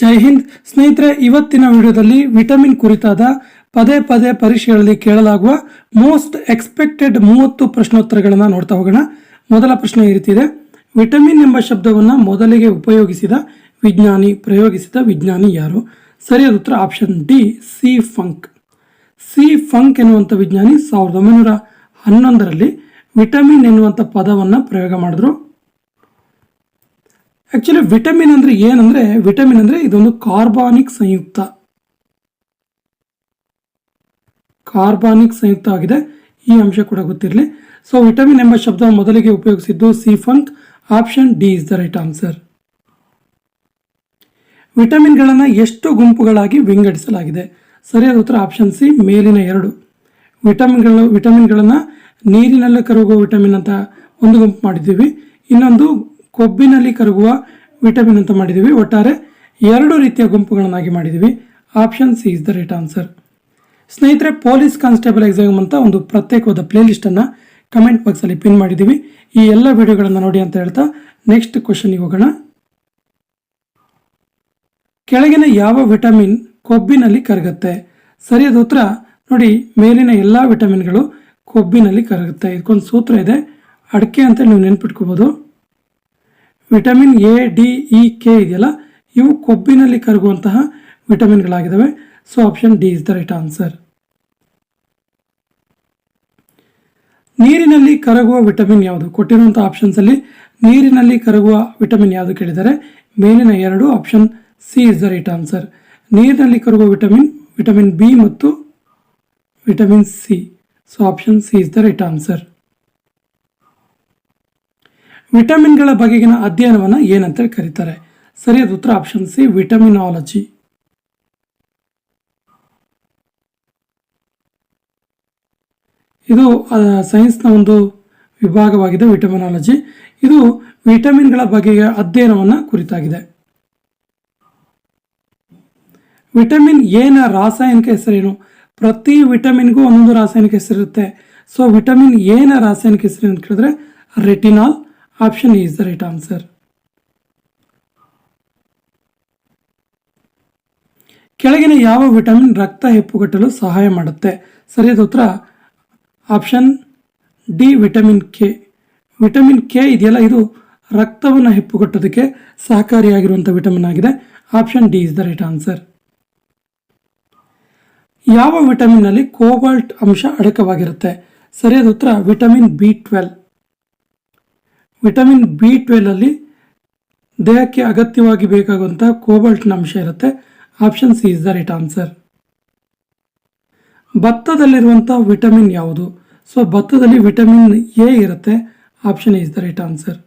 ಜೈ ಹಿಂದ್. ಸ್ನೇಹಿತರೆ, ಇವತ್ತಿನ ವಿಡಿಯೋದಲ್ಲಿ ವಿಟಮಿನ್ ಕುರಿತಾದ ಪದೇ ಪದೇ ಪರೀಕ್ಷೆಗಳಲ್ಲಿ ಕೇಳಲಾಗುವ ಮೋಸ್ಟ್ ಎಕ್ಸ್ಪೆಕ್ಟೆಡ್ ಮೂವತ್ತು ಪ್ರಶ್ನೋತ್ತರಗಳನ್ನು ನೋಡ್ತಾ ಹೋಗೋಣ. ಮೊದಲ ಪ್ರಶ್ನೆ ಈ ರೀತಿ ಇದೆ. ವಿಟಮಿನ್ ಎಂಬ ಶಬ್ದವನ್ನು ಮೊದಲಿಗೆ ಉಪಯೋಗಿಸಿದ ವಿಜ್ಞಾನಿ, ಪ್ರಯೋಗಿಸಿದ ವಿಜ್ಞಾನಿ ಯಾರು? ಸರಿಯಾದ ಉತ್ತರ option D, C Funk. C Funk ಎನ್ನುವಂಥ ವಿಜ್ಞಾನಿ ಸಾವಿರದ ಒಂಬೈನೂರ ಹನ್ನೊಂದರಲ್ಲಿ ವಿಟಮಿನ್ ಎನ್ನುವಂಥ ಪದವನ್ನು ಪ್ರಯೋಗ ಮಾಡಿದ್ರು. ಆಕ್ಚುಲಿ ವಿಟಮಿನ್ ಅಂದ್ರೆ ಏನಂದ್ರೆ ವಿಟಮಿನ್ ಅಂದ್ರೆ ಇದೊಂದು ಕಾರ್ಬಾನಿಕ್ ಸಂಯುಕ್ತ. ಕಾರ್ಬಾನಿಕ್ ಸಂಯುಕ್ತ ಆಗಿದೆ. ಈ ಅಂಶ ಕೂಡ ಗೊತ್ತಿರಲಿ. ಸೊ ವಿಟಮಿನ್ ಎಂಬ ಶಬ್ದ ಮೊದಲಿಗೆ ಉಪಯೋಗಿಸಿದ್ದು C Funk option D is the right answer ವಿಟಮಿನ್ಗಳನ್ನು ಎಷ್ಟು ಗುಂಪುಗಳಾಗಿ ವಿಂಗಡಿಸಲಾಗಿದೆ. ಸರಿಯಾದ ಉತ್ತರ ಆಪ್ಷನ್ ಸಿ, ಮೇಲಿನ ಎರಡು. ವಿಟಮಿನ್ಗಳು ವಿಟಮಿನ್ಗಳನ್ನು ನೀರಿನಲ್ಲಿ ಕರಗುವ ವಿಟಮಿನ್ ಅಂತ ಒಂದು ಗುಂಪು ಮಾಡಿದ್ದೀವಿ. ಇನ್ನೊಂದು ಕೊಬ್ಬಿನಲ್ಲಿ ಕರಗುವ ವಿಟಮಿನ್ ಅಂತ ಮಾಡಿದ್ದೀವಿ ಒಟ್ಟಾರೆ ಎರಡು ರೀತಿಯ ಗುಂಪುಗಳನ್ನಾಗಿ ಮಾಡಿದ್ದೀವಿ option C is the right answer ಸ್ನೇಹಿತರೆ ಪೊಲೀಸ್ ಕಾನ್ಸ್ಟೇಬಲ್ ಎಕ್ಸಾಮ್ ಅಂತ ಒಂದು ಪ್ರತ್ಯೇಕವಾದ ಪ್ಲೇಲಿಸ್ಟನ್ನು ಕಮೆಂಟ್ ಬಾಕ್ಸಲ್ಲಿ ಪಿನ್ ಮಾಡಿದ್ದೀವಿ ಈ ಎಲ್ಲ ವಿಡಿಯೋಗಳನ್ನು ನೋಡಿ ಅಂತ ಹೇಳ್ತಾ ನೆಕ್ಸ್ಟ್ ಕ್ವಶನ್ಗೆ ಹೋಗೋಣ. ಕೆಳಗಿನ ಯಾವ ವಿಟಮಿನ್ ಕೊಬ್ಬಿನಲ್ಲಿ ಕರಗುತ್ತೆ? ಸರಿಯಾದ ಉತ್ತರ. ನೋಡಿ, ಮೇಲಿನ ಎಲ್ಲ ವಿಟಮಿನ್ಗಳು ಕೊಬ್ಬಿನಲ್ಲಿ ಕರಗುತ್ತೆ. ಇದಕ್ಕೊಂದು ಸೂತ್ರ ಇದೆ. ಅಡಿಕೆ ಅಂತ ನೀವು ನೆನ್ಪಿಟ್ಕೋಬೋದು. Vitamin A, D, E, K ಇದೆಯಲ್ಲ? ಇವು ಕೊಬ್ಬಿನಲ್ಲಿ ಕರಗುವಂತಹ ವಿಟಮಿನ್ಗಳಾಗಿದ್ದಾವೆ so option D is the right answer ನೀರಿನಲ್ಲಿ ಕರಗುವ ವಿಟಮಿನ್ ಯಾವುದು? ಕೊಟ್ಟಿರುವಂಥ ಆಪ್ಷನ್ಸಲ್ಲಿ ನೀರಿನಲ್ಲಿ ಕರಗುವ ವಿಟಮಿನ್ ಯಾವುದು ಕೇಳಿದರೆ ಮೇಲಿನ ಎರಡು option C is the right answer ನೀರಿನಲ್ಲಿ ಕರಗುವ ವಿಟಮಿನ್ ವಿಟಮಿನ್ ಬಿ ಮತ್ತು vitamin C so option C is the right answer ವಿಟಮಿನ್ಗಳ ಬಗೆಗಿನ ಅಧ್ಯಯನವನ್ನು ಏನಂತ ಕರೀತಾರೆ? ಸರಿಯಾದ ಉತ್ತರ ಆಪ್ಷನ್ ಸಿ, ವಿಟಮಿನಾಲಜಿ. ಇದು ಸೈನ್ಸ್ನ ಒಂದು ವಿಭಾಗವಾಗಿದೆ, ವಿಟಮಿನಾಲಜಿ. ಇದು ವಿಟಮಿನ್ಗಳ ಬಗೆಯ ಅಧ್ಯಯನವನ್ನು ಕುರಿತಾಗಿದೆ. ವಿಟಮಿನ್ ಎನ ರಾಸಾಯನಿಕ ಹೆಸರೇನು? ಪ್ರತಿ ವಿಟಮಿನ್ಗೂ ಒಂದೊಂದು ರಾಸಾಯನಿಕ ಹೆಸರಿರುತ್ತೆ. ಸೊ ವಿಟಮಿನ್ ಎನ ರಾಸಾಯನಿಕ ಹೆಸರೇನು ಅಂತ ಕೇಳಿದ್ರೆ, retinol. Option is the right answer ಕೆಳಗಿನ ಯಾವ ವಿಟಮಿನ್ ರಕ್ತ ಹೆಪ್ಪುಗಟ್ಟಲು ಸಹಾಯ ಮಾಡುತ್ತೆ? ಸರಿಯಾದ ಉತ್ತರ option D vitamin K vitamin K ಇದೆಯಲ್ಲ, ಇದು ರಕ್ತವನ್ನು ಹೆಪ್ಪುಗಟ್ಟೋದಕ್ಕೆ ಸಹಕಾರಿಯಾಗಿರುವಂಥ ವಿಟಮಿನ್ ಆಗಿದೆ. Option D is the right answer ಯಾವ ವಿಟಮಿನ್ನಲ್ಲಿ ಕೋಬಾಲ್ಟ್ ಅಂಶ ಅಡಕವಾಗಿರುತ್ತೆ? ಸರಿಯಾದ ಉತ್ತರ vitamin B twelve vitamin B twelve ಅಲ್ಲಿ ದೇಹಕ್ಕೆ ಅಗತ್ಯವಾಗಿ ಬೇಕಾಗುವಂಥ ಕೋಬಾಲ್ಟ್ನ ಅಂಶ ಇರುತ್ತೆ. Option C is the right answer. ಭತ್ತದಲ್ಲಿರುವಂಥ vitamin ಯಾವುದು? ಸೊ, ಭತ್ತದಲ್ಲಿ ವಿಟಮಿನ್ ಎ ಇರುತ್ತೆ. Option is the right answer.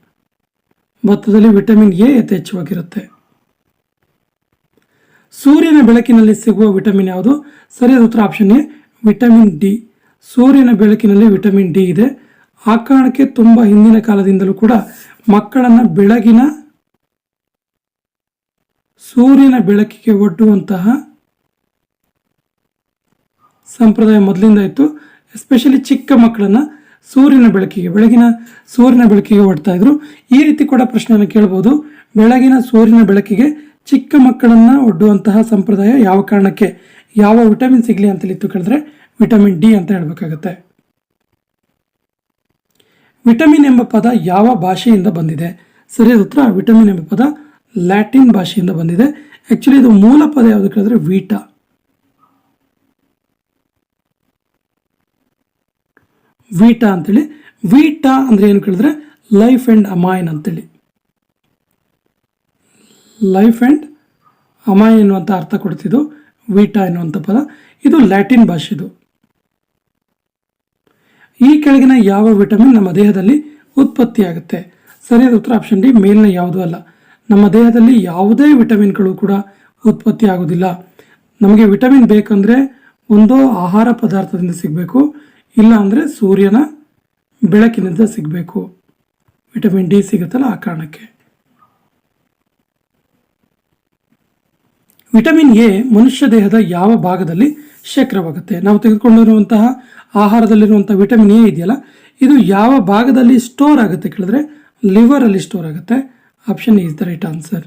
ಭತ್ತದಲ್ಲಿ ವಿಟಮಿನ್ ಎ ಯಥೇಚ್ಛವಾಗಿರುತ್ತೆ. ಸೂರ್ಯನ ಬೆಳಕಿನಲ್ಲಿ ಸಿಗುವ ವಿಟಮಿನ್ ಯಾವುದು? ಸರಿಯಾದ ಉತ್ತರ ಆಪ್ಷನ್ ಎ, ವಿಟಮಿನ್ ಡಿ. ಸೂರ್ಯನ ಬೆಳಕಿನಲ್ಲಿ ವಿಟಮಿನ್ ಡಿ ಇದೆ. ಆ ಕಾರಣಕ್ಕೆ ತುಂಬ ಹಿಂದಿನ ಕಾಲದಿಂದಲೂ ಕೂಡ ಮಕ್ಕಳನ್ನು ಬೆಳಗಿನ, ಸೂರ್ಯನ ಬೆಳಕಿಗೆ ಒಡ್ಡುವಂತಹ ಸಂಪ್ರದಾಯ ಮೊದಲಿಂದ ಇತ್ತು. ಎಸ್ಪೆಷಲಿ ಚಿಕ್ಕ ಮಕ್ಕಳನ್ನ ಸೂರ್ಯನ ಬೆಳಕಿಗೆ, ಬೆಳಗಿನ ಸೂರ್ಯನ ಬೆಳಕಿಗೆ ಒಡ್ತಾ ಇದ್ರು. ಈ ರೀತಿ ಕೂಡ ಪ್ರಶ್ನೆಯನ್ನು ಕೇಳ್ಬೋದು. ಬೆಳಗಿನ ಸೂರ್ಯನ ಬೆಳಕಿಗೆ ಚಿಕ್ಕ ಮಕ್ಕಳನ್ನ ಒಡ್ಡುವಂತಹ ಸಂಪ್ರದಾಯ ಯಾವ ಕಾರಣಕ್ಕೆ, ಯಾವ ವಿಟಮಿನ್ ಸಿಗಲಿ ಅಂತಲಿತ್ತು ಕೇಳಿದ್ರೆ ವಿಟಮಿನ್ ಡಿ ಅಂತ ಹೇಳಬೇಕಾಗತ್ತೆ. ವಿಟಮಿನ್ ಎಂಬ ಪದ ಯಾವ ಭಾಷೆಯಿಂದ ಬಂದಿದೆ? ಸರಿಯಾದ ಉತ್ತರ. ವಿಟಮಿನ್ ಎಂಬ ಪದ ಲ್ಯಾಟಿನ್ ಭಾಷೆಯಿಂದ ಬಂದಿದೆ. ಆ್ಯಕ್ಚುಲಿ ಇದು ಮೂಲ ಪದ ಯಾವುದು ಕೇಳಿದ್ರೆ ವೀಟಾ. ವೀಟಾ ಅಂತೇಳಿ. ವೀಟಾ ಅಂದ್ರೆ ಏನು ಕೇಳಿದ್ರೆ ಲೈಫ್ ಅಂಡ್ ಅಮಾಯನ್ ಅಂತೇಳಿ. ಲೈಫ್ ಅಂಡ್ ಅಮಾಯ್ ಎನ್ನುವಂಥ ಅರ್ಥ ಕೊಡ್ತಿದ್ದು ವೀಟಾ ಎನ್ನುವಂಥ ಪದ. ಇದು ಲ್ಯಾಟಿನ್ ಭಾಷೆದು. ಈ ಕೆಳಗಿನ ಯಾವ ವಿಟಮಿನ್ ನಮ್ಮ ದೇಹದಲ್ಲಿ ಉತ್ಪತ್ತಿಯಾಗುತ್ತೆ? ಸರಿಯಾದ ಉತ್ತರ ಆಪ್ಷನ್ ಡಿ, ಮೇಲಿನ ಯಾವುದೂ ಅಲ್ಲ. ನಮ್ಮ ದೇಹದಲ್ಲಿ ಯಾವುದೇ ವಿಟಮಿನ್ಗಳು ಕೂಡ ಉತ್ಪತ್ತಿ ಆಗೋದಿಲ್ಲ ನಮಗೆ ವಿಟಮಿನ್ ಬೇಕಂದ್ರೆ ಒಂದು ಆಹಾರ ಪದಾರ್ಥದಿಂದ ಸಿಗಬೇಕು, ಇಲ್ಲ ಅಂದರೆ ಸೂರ್ಯನ ಬೆಳಕಿನಿಂದ ಸಿಗಬೇಕು. ವಿಟಮಿನ್ ಡಿ ಸಿಗುತ್ತಲ್ಲ ಆ ಕಾರಣಕ್ಕೆ. ವಿಟಮಿನ್ ಎ ಮನುಷ್ಯ ದೇಹದ ಯಾವ ಭಾಗದಲ್ಲಿ ಶೇಖರವಾಗುತ್ತೆ? ನಾವು ತೆಗೆದುಕೊಂಡಿರುವಂತಹ ಆಹಾರದಲ್ಲಿರುವಂಥ ವಿಟಮಿನ್ ಎ ಇದೆಯಲ್ಲ, ಇದು ಯಾವ ಭಾಗದಲ್ಲಿ ಸ್ಟೋರ್ ಆಗುತ್ತೆ ಕೇಳಿದ್ರೆ ಲಿವರ್ ಅಲ್ಲಿ ಸ್ಟೋರ್ ಆಗುತ್ತೆ. Option is the right answer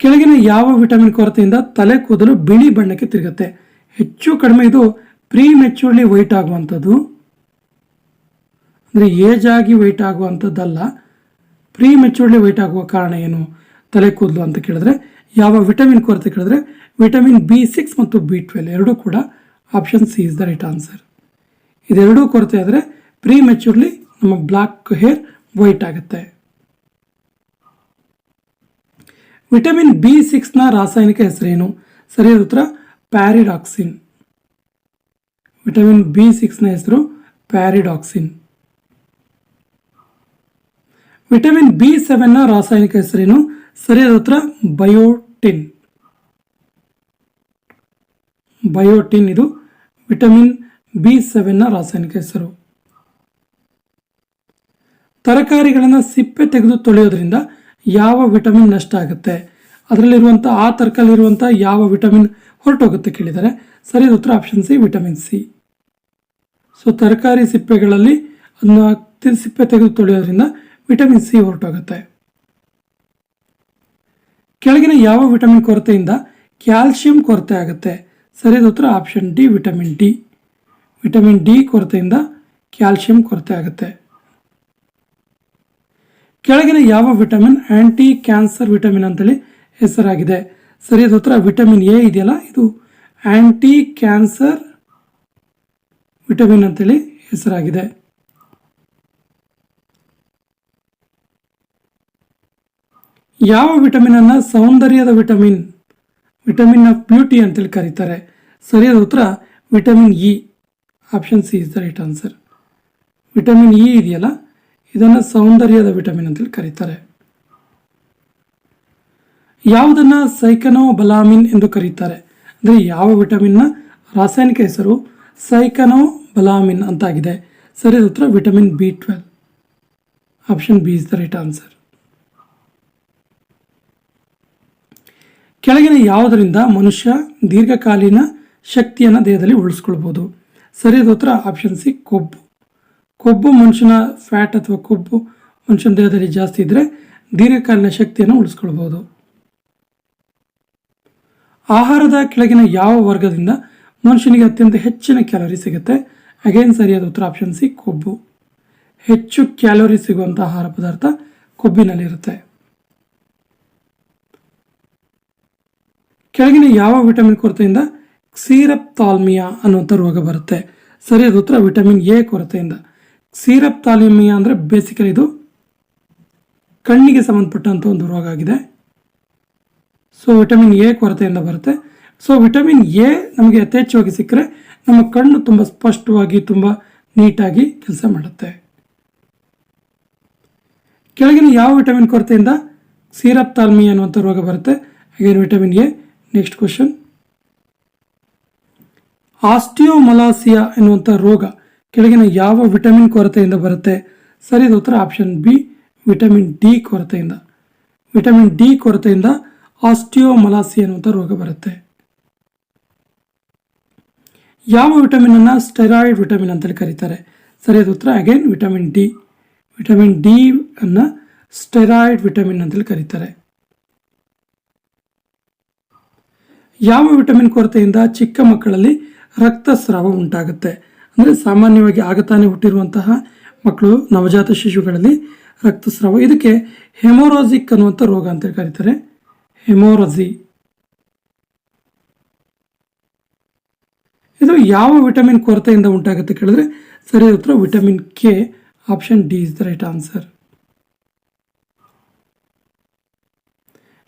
ಕೆಳಗಿನ ಯಾವ ವಿಟಮಿನ್ ಕೊರತೆಯಿಂದ ತಲೆ ಕೂದಲು ಬಿಳಿ ಬಣ್ಣಕ್ಕೆ ತಿರುಗುತ್ತೆ? ಹೆಚ್ಚು ಕಡಿಮೆ ಇದು ಪ್ರೀ ಮೆಚೂರ್ಲಿ ವೈಟ್ ಆಗುವಂಥದ್ದು. ಅಂದರೆ ಏಜ್ ಆಗಿ ವೈಟ್ ಆಗುವಂಥದ್ದಲ್ಲ ಪ್ರೀ ಮೆಚೂರ್ಲಿ ವೈಟ್ ಆಗುವ ಕಾರಣ ಏನು? ತಲೆ ಕೂದಲು ಅಂತ ಕೇಳಿದ್ರೆ, ಯಾವ ವಿಟಮಿನ್ ಕೊರತೆ ಕೇಳಿದ್ರೆ ವಿಟಮಿನ್ ಬಿ ಸಿಕ್ಸ್ ಮತ್ತು ಬಿ ಟ್ವೆಲ್ ಎರಡೂ ಕೂಡ option C is the right answer ಇದೆರಡೂ ಕೊರತೆ ಆದರೆ ಪ್ರೀ ಮೆಚೂರ್ಲಿ ನಮ್ಮ ಬ್ಲ್ಯಾಕ್ ಹೇರ್ ವೈಟ್ ಆಗುತ್ತೆ. ವಿಟಮಿನ್ ಬಿ ಸಿಕ್ಸ್ನ ರಾಸಾಯನಿಕ ಹೆಸರೇನು? ಸರಿಯಾದ ಉತ್ತರ, ಪ್ಯಾರಿಡಾಕ್ಸಿನ್. ವಿಟಮಿನ್ ಬಿ ಸಿಕ್ಸ್ನ ಹೆಸರು ಪ್ಯಾರಿಡಾಕ್ಸಿನ್. ವಿಟಮಿನ್ ಬಿ ಸೆವೆನ್ನ ರಾಸಾಯನಿಕ ಹೆಸರೇನು? ಸರಿಯಾದ ಉತ್ತರ ಬಯೋಟಿನ್. ಬಯೋಟಿನ್ ಇದು ವಿಟಮಿನ್ ಬಿ ಸೆವೆನ್ನ ರಾಸಾಯನಿಕ ಹೆಸರು. ತರಕಾರಿಗಳನ್ನು ಸಿಪ್ಪೆ ತೆಗೆದು ತೊಳೆಯೋದ್ರಿಂದ ಯಾವ ವಿಟಮಿನ್ ನಷ್ಟ ಆಗುತ್ತೆ? ಅದರಲ್ಲಿರುವಂಥ ಆ ತರಕಾರಿಲಿರುವಂಥ ಯಾವ ವಿಟಮಿನ್ ಹೊರಟೋಗುತ್ತೆ ಕೇಳಿದರೆ. ಸರಿಯಾದ ಉತ್ತರ option C, vitamin C. So ತರಕಾರಿ ಸಿಪ್ಪೆಗಳಲ್ಲಿ ಅದನ್ನ ಸಿಪ್ಪೆ ತೆಗೆದು ತೊಳೆಯೋದ್ರಿಂದ ವಿಟಮಿನ್ ಸಿ ಹೊರಟೋಗುತ್ತೆ. ಕೆಳಗಿನ ಯಾವ ವಿಟಮಿನ್ ಕೊರತೆಯಿಂದ ಕ್ಯಾಲ್ಸಿಯಂ ಕೊರತೆ ಆಗುತ್ತೆ? ಸರಿಯಾದ ಉತ್ತರ option D vitamin D vitamin D ಕೊರತೆಯಿಂದ ಕ್ಯಾಲ್ಸಿಯಂ ಕೊರತೆ ಆಗುತ್ತೆ. ಕೆಳಗಿನ ಯಾವ ವಿಟಮಿನ್? ಆ್ಯಂಟಿ ಕ್ಯಾನ್ಸರ್ ವಿಟಮಿನ್ ಅಂತೇಳಿ ಹೆಸರಾಗಿದೆ. ಸರಿಯಾದ ಉತ್ತರ ವಿಟಮಿನ್ ಎ ಇದೆಯಲ್ಲ, ಇದು ಆ್ಯಂಟಿ ಕ್ಯಾನ್ಸರ್ ವಿಟಮಿನ್ ಅಂತೇಳಿ ಹೆಸರಾಗಿದೆ. ಯಾವ ವಿಟಮಿನ್ ಅನ್ನ ಸೌಂದರ್ಯದ ವಿಟಮಿನ್ ವಿಟಮಿನ್ ಆಫ್ ಬ್ಯೂಟಿ ಅಂತೇಳಿ ಕರೀತಾರೆ? ಸರಿಯಾದ ಉತ್ತರ vitamin E. Option C is the right answer. Vitamin E ಇದೆಯಲ್ಲ, ಇದನ್ನು ಸೌಂದರ್ಯದ ವಿಟಮಿನ್ ಅಂತೇಳಿ ಕರೀತಾರೆ. ಯಾವುದನ್ನ ಸೈಕನೋ ಬಲಾಮಿನ್ ಎಂದು ಕರೀತಾರೆ? ಅಂದರೆ ಯಾವ ವಿಟಮಿನ್ನ? ರಾಸಾಯನಿಕ ಹೆಸರು ಸೈಕನೋ ಬಲಾಮಿನ್ ಅಂತಾಗಿದೆ. ಸರಿಯಾದ ಉತ್ತರ vitamin B twelve. Option B is the right answer. ಕೆಳಗಿನ ಯಾವುದರಿಂದ ಮನುಷ್ಯ ದೀರ್ಘಕಾಲೀನ ಶಕ್ತಿಯನ್ನು ದೇಹದಲ್ಲಿ ಉಳಿಸ್ಕೊಳ್ಬೋದು? ಸರಿಯಾದ ಉತ್ತರ ಆಪ್ಷನ್ ಸಿ, ಕೊಬ್ಬು. ಕೊಬ್ಬು ಮನುಷ್ಯನ ಫ್ಯಾಟ್ ಅಥವಾ ಕೊಬ್ಬು ಮನುಷ್ಯನ ದೇಹದಲ್ಲಿ ಜಾಸ್ತಿ ಇದ್ದರೆ ದೀರ್ಘಕಾಲೀನ ಶಕ್ತಿಯನ್ನು ಉಳಿಸ್ಕೊಳ್ಬೋದು. ಆಹಾರದ ಕೆಳಗಿನ ಯಾವ ವರ್ಗದಿಂದ ಮನುಷ್ಯನಿಗೆ ಅತ್ಯಂತ ಹೆಚ್ಚಿನ ಕ್ಯಾಲೋರಿ ಸಿಗುತ್ತೆ? ಅಗೇನ್ ಸರಿಯಾದ ಉತ್ತರ ಆಪ್ಷನ್ ಸಿ, ಕೊಬ್ಬು. ಹೆಚ್ಚು ಕ್ಯಾಲೋರಿ ಸಿಗುವಂಥ ಆಹಾರ ಪದಾರ್ಥ ಕೊಬ್ಬಿನಲ್ಲಿರುತ್ತೆ. ಕೆಳಗಿನ ಯಾವ ವಿಟಮಿನ್ ಕೊರತೆಯಿಂದ? ಕ್ಷೀರಪ್ತಾಲ್ಮಿಯಾ ಅನ್ನುವಂಥ ರೋಗ ಬರುತ್ತೆ. ಸರಿಯಾದ ಉತ್ತರ. ವಿಟಮಿನ್ ಎ ಕೊರತೆಯಿಂದ. ಕ್ಷೀರಪ್ತಾಲ್ಮಿಯಾ ಅಂದರೆ ಬೇಸಿಕಲಿ ಇದು ಕಣ್ಣಿಗೆ ಸಂಬಂಧಪಟ್ಟಂಥ ಒಂದು ರೋಗ ಆಗಿದೆ. ಸೊ ವಿಟಮಿನ್ ಎ ಕೊರತೆಯಿಂದ ಬರುತ್ತೆ. ಸೊ ವಿಟಮಿನ್ ಎ ನಮಗೆ ಯಥೇಚ್ಛವಾಗಿ ಸಿಕ್ಕರೆ ನಮ್ಮ ಕಣ್ಣು ತುಂಬ ಸ್ಪಷ್ಟವಾಗಿ, ತುಂಬ ನೀಟಾಗಿ ಕೆಲಸ ಮಾಡುತ್ತೆ. ಕೆಳಗಿನ ಯಾವ ವಿಟಮಿನ್ ಕೊರತೆಯಿಂದ? ಸೀರಪ್ತಾಲ್ಮಿ ಅನ್ನುವಂಥ ರೋಗ ಬರುತ್ತೆ. ಹಾಗೆ vitamin A. Next question osteomalacia ಎನ್ನುವಂಥ ರೋಗ ಕೆಳಗಿನ ಯಾವ ವಿಟಮಿನ್ ಕೊರತೆಯಿಂದ ಬರುತ್ತೆ? ಸರಿಯಾದ ಉತ್ತರ ಆಪ್ಷನ್ ಬಿ ವಿಟಮಿನ್ ಡಿ ಕೊರತೆಯಿಂದ. ವಿಟಮಿನ್ ಡಿ ಕೊರತೆಯಿಂದ ಆಸ್ಟಿಯೋಮಲಾಸಿ ಅನ್ನುವಂಥ ರೋಗ ಬರುತ್ತೆ. ಯಾವ ವಿಟಮಿನ್ ಅನ್ನ ಸ್ಟೆರಾಯ್ಡ್ ವಿಟಮಿನ್ ಅಂತೇಳಿ ಕರೀತಾರೆ? ಸರಿಯಾದ ಉತ್ತರ again vitamin D vitamin D ಅನ್ನ ಸ್ಟೆರಾಯ್ಡ್ ವಿಟಮಿನ್ ಅಂತೇಳಿ ಕರೀತಾರೆ. ಯಾವ ವಿಟಮಿನ್ ಕೊರತೆಯಿಂದ ಚಿಕ್ಕ ಮಕ್ಕಳಲ್ಲಿ ರಕ್ತಸ್ರಾವ ಉಂಟಾಗುತ್ತೆ? ಅಂದರೆ ಸಾಮಾನ್ಯವಾಗಿ ಆಗತಾನೆ ಹುಟ್ಟಿರುವಂತಹ ಮಕ್ಕಳು ನವಜಾತ ಶಿಶುಗಳಲ್ಲಿ ರಕ್ತಸ್ರಾವ. ಇದಕ್ಕೆ ಹೆಮೋರಾಜಿಕ್ ಅನ್ನುವಂಥ ರೋಗ ಅಂತ ಕರೀತಾರೆ. ಹೆಮೋರಜಿ ಇದು ಯಾವ ವಿಟಮಿನ್ ಕೊರತೆಯಿಂದ ಉಂಟಾಗುತ್ತೆ ಕೇಳಿದ್ರೆ ಸರಿಯಾದ ಉತ್ತರ vitamin K, option D is the right answer.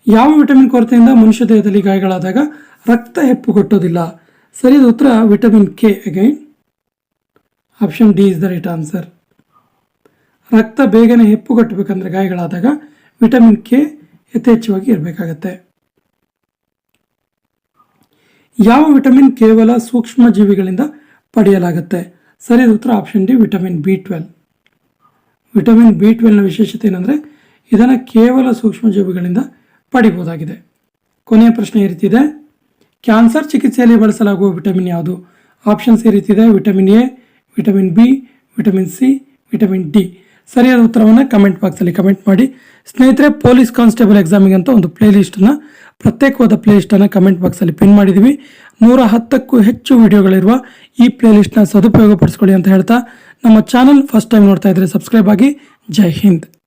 ಯಾವ ವಿಟಮಿನ್ ಕೊರತೆಯಿಂದ ಮನುಷ್ಯ ದೇಹದಲ್ಲಿ ಗಾಯಗಳಾದಾಗ ರಕ್ತ ಹೆಪ್ಪುಗಟ್ಟೋದಿಲ್ಲ ಸರಿಯಾದ ಉತ್ತರ. Vitamin K again option D is the right answer ರಕ್ತ ಬೇಗನೆ ಹೆಪ್ಪುಗಟ್ಟಬೇಕಂದ್ರೆ ಗಾಯಗಳಾದಾಗ ವಿಟಮಿನ್ ಕೆ ಯಥೇಚ್ಛವಾಗಿ ಇರಬೇಕಾಗತ್ತೆ. ಯಾವ ವಿಟಮಿನ್ ಕೇವಲ ಸೂಕ್ಷ್ಮ ಜೀವಿಗಳಿಂದ ಪಡೆಯಲಾಗುತ್ತೆ? ಸರಿಯಾದ ಉತ್ತರ. Option D vitamin B twelve vitamin B ಟ್ವೆಲ್ನ ವಿಶೇಷತೆ ಏನಂದರೆ ಇದನ್ನು ಕೇವಲ ಸೂಕ್ಷ್ಮ ಪಡಿಬೋದಾಗಿದೆ. ಕೊನೆಯ ಪ್ರಶ್ನೆ ಈ ಕ್ಯಾನ್ಸರ್ ಚಿಕಿತ್ಸೆಯಲ್ಲಿ ಬಳಸಲಾಗುವ ವಿಟಮಿನ್ ಯಾವುದು? ಆಪ್ಷನ್ಸ್ ಈ vitamin A, vitamin B, vitamin C, vitamin D. ಸರಿಯಾದ ಉತ್ತರವನ್ನು ಕಮೆಂಟ್ ಬಾಕ್ಸಲ್ಲಿ ಕಮೆಂಟ್ ಮಾಡಿ. ಸ್ನೇಹಿತರೆ, ಪೊಲೀಸ್ ಕಾನ್ಸ್ಟೇಬಲ್ ಎಕ್ಸಾಮಿಗೆ ಅಂತ ಒಂದು ಪ್ಲೇ ಲಿಸ್ಟನ್ನು ಪ್ರತ್ಯೇಕವಾದ ಪ್ಲೇಲಿಸ್ಟನ್ನು ಕಮೆಂಟ್ ಬಾಕ್ಸಲ್ಲಿ ಪಿನ್ ಮಾಡಿದ್ದೀವಿ ನೂರ ಹತ್ತಕ್ಕೂ ಹೆಚ್ಚು ವಿಡಿಯೋಗಳಿರುವ ಈ ಪ್ಲೇಲಿಸ್ಟ್ನ ಸದುಪಯೋಗ ಪಡಿಸ್ಕೊಳ್ಳಿ ಅಂತ ಹೇಳ್ತಾ, ನಮ್ಮ ಚಾನಲ್ ಫಸ್ಟ್ ಟೈಮ್ ನೋಡ್ತಾ ಇದ್ರೆ ಸಬ್ಸ್ಕ್ರೈಬ್ ಆಗಿ. ಜೈ ಹಿಂದ್.